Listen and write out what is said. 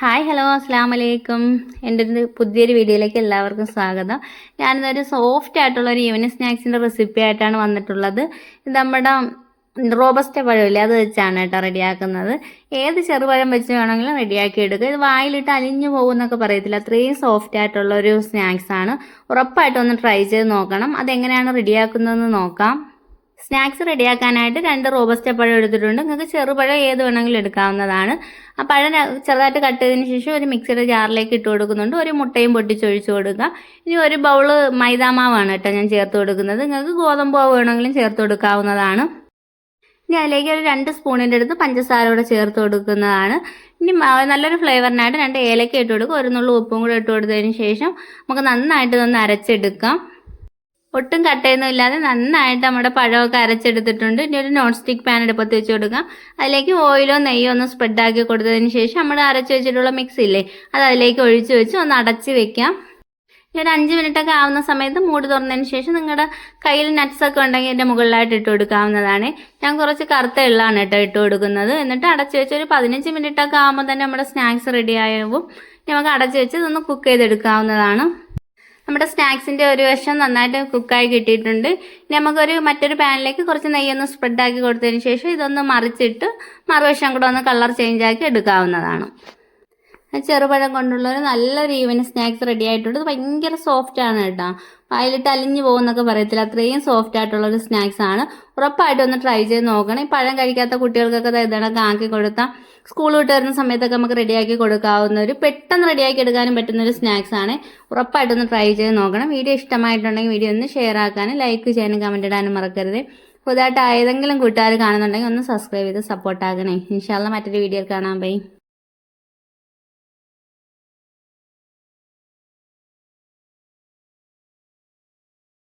Hi hello അസ്സാം വലൈക്കും എന്റെ ഒരു പുതിയൊരു വീഡിയോയിലേക്ക് എല്ലാവർക്കും സ്വാഗതം. ഞാനിതൊരു സോഫ്റ്റ് ആയിട്ടുള്ള ഒരു ഈവനിങ് സ്നാക്സിന്റെ റെസിപ്പി ആയിട്ടാണ് വന്നിട്ടുള്ളത്. ഇത് നമ്മുടെ റോബസ്റ്റ പഴമില്ലേ അത് വെച്ചാണ് കേട്ടോ റെഡിയാക്കുന്നത്. ഏത് ചെറുപഴം വെച്ച് വേണമെങ്കിലും റെഡിയാക്കി എടുക്കുക ഇത് വായിലിട്ട് അലിഞ്ഞു പോകുമെന്നൊക്കെ പറയത്തില്ല. അത്രയും സോഫ്റ്റ് ആയിട്ടുള്ള ഒരു സ്നാക്സ് ആണ്. ഉറപ്പായിട്ടും ഒന്ന് ട്രൈ ചെയ്ത് നോക്കണം. അതെങ്ങനെയാണ് റെഡിയാക്കുന്നതെന്ന് നോക്കാം. സ്നാക്സ് റെഡിയാക്കാനായിട്ട് രണ്ട് റോബസ്റ്റ പഴം എടുത്തിട്ടുണ്ട്. നിങ്ങൾക്ക് ചെറുപഴം ഏത് വേണമെങ്കിലും എടുക്കാവുന്നതാണ്. ആ പഴം ചെറുതായിട്ട് കട്ട് ചെയ്തതിന് ശേഷം ഒരു മിക്സിയുടെ ജാറിലേക്ക് ഇട്ട് കൊടുക്കുന്നുണ്ട്. ഒരു മുട്ടയും പൊട്ടിച്ചൊഴിച്ച് കൊടുക്കുക. ഇനി ഒരു ബൗൾ മൈദാമാവാണ് കേട്ടോ ഞാൻ ചേർത്ത് കൊടുക്കുന്നത്. നിങ്ങൾക്ക് ഗോതമ്പ് മാവ് വേണമെങ്കിലും ചേർത്ത് കൊടുക്കാവുന്നതാണ്. ഇനി അതിലേക്ക് ഒരു രണ്ട് സ്പൂണിന്റെ അടുത്ത് പഞ്ചസാര കൂടെ ചേർത്ത് കൊടുക്കുന്നതാണ്. ഇനി നല്ലൊരു ഫ്ലേവറിനായിട്ട് രണ്ട് ഏലക്ക ഇട്ട് കൊടുക്കുക. ഒരു നുള്ളു ഉപ്പും കൂടെ ഇട്ട് കൊടുത്തതിന് ശേഷം നമുക്ക് നന്നായിട്ട് ഒന്ന് അരച്ചെടുക്കാം. ഒട്ടും കട്ടയൊന്നും ഇല്ലാതെ നന്നായിട്ട് നമ്മുടെ പഴമൊക്കെ അരച്ചെടുത്തിട്ടുണ്ട്. ഇനി ഒരു നോൺ സ്റ്റിക്ക് പാൻ എടുപ്പത്ത് വെച്ച് കൊടുക്കാം. അതിലേക്ക് ഓയിലോ നെയ്യോ ഒന്ന് സ്പ്രെഡ് ആക്കി കൊടുത്തതിന് ശേഷം നമ്മൾ അരച്ച് വെച്ചിട്ടുള്ള മിക്സ് ഇല്ലേ അത് അതിലേക്ക് ഒഴിച്ചു വെച്ച് ഒന്ന് അടച്ച് വെക്കാം. ഇനി ഒരു അഞ്ച് മിനിറ്റ് ഒക്കെ ആവുന്ന സമയത്ത് മൂട് തുറന്നതിന് ശേഷം നിങ്ങളുടെ കയ്യിൽ നട്ട്സ് ഒക്കെ ഉണ്ടെങ്കിൽ എന്റെ മുകളിലായിട്ട് ഇട്ട് കൊടുക്കാവുന്നതാണ്. ഞാൻ കുറച്ച് കറുത്ത എള്ളാണ് കേട്ടോ ഇട്ട് കൊടുക്കുന്നത്. എന്നിട്ട് അടച്ച് വെച്ച് ഒരു പതിനഞ്ച് മിനിറ്റ് ഒക്കെ ആകുമ്പോൾ തന്നെ നമ്മുടെ സ്നാക്സ് റെഡി ആയാവും നമുക്ക് അടച്ച് വെച്ച് ഇതൊന്ന് കുക്ക് ചെയ്തെടുക്കാവുന്നതാണ്. നമ്മുടെ സ്നാക്സിന്റെ ഒരു വശം നന്നായിട്ട് കുക്കായി കിട്ടിയിട്ടുണ്ട്. ഇനി നമുക്കൊരു മറ്റൊരു പാനിലേക്ക് കുറച്ച് നെയ്യൊന്ന് സ്പ്രെഡ് ആക്കി കൊടുത്തതിന് ശേഷം ഇതൊന്ന് മറിച്ചിട്ട് മറുവശം കൂടെ ഒന്ന് കളർ ചേഞ്ച് ആക്കി എടുക്കാവുന്നതാണ്. ചെറുപഴം കൊണ്ടുള്ള ഒരു നല്ലൊരു ഈവനിങ് സ്നാക്സ് റെഡി ആയിട്ടുണ്ട്. ഭയങ്കര സോഫ്റ്റ് ആണ് കേട്ടോ. വായിലിട്ട് അലിഞ്ഞു പോകുന്നൊക്കെ പറയത്തില്ല. അത്രയും സോഫ്റ്റ് ആയിട്ടുള്ള ഒരു സ്നാക്സ് ആണ്. ഉറപ്പായിട്ടും ഒന്ന് ട്രൈ ചെയ്ത് നോക്കണം. ഈ പഴം കഴിക്കാത്ത കുട്ടികൾക്കൊക്കെ ദേ ആക്കി കൊടുത്താൽ സ്കൂൾ വിട്ട് വരുന്ന സമയത്തൊക്കെ നമുക്ക് റെഡിയാക്കി കൊടുക്കാവുന്ന ഒരു പെട്ടെന്ന് റെഡിയാക്കി എടുക്കാനും പറ്റുന്ന ഒരു സ്നാക്സ് ആണ് ഉറപ്പായിട്ടൊന്ന് ട്രൈ ചെയ്ത് നോക്കണം. വീഡിയോ ഇഷ്ടമായിട്ടുണ്ടെങ്കിൽ വീഡിയോ ഒന്ന് ഷെയർ ആക്കാനും ലൈക്ക് ചെയ്യാനും കമന്റ് ഇടാനും മറക്കരുത്. പുതുതായിട്ട് ഏതെങ്കിലും കൂട്ടുകാർ കാണുന്നുണ്ടെങ്കിൽ ഒന്ന് സബ്സ്ക്രൈബ് ചെയ്ത് സപ്പോർട്ട് ആകണേ. ഇൻഷാല്ല മറ്റൊരു വീഡിയോ കാണാൻ ബൈ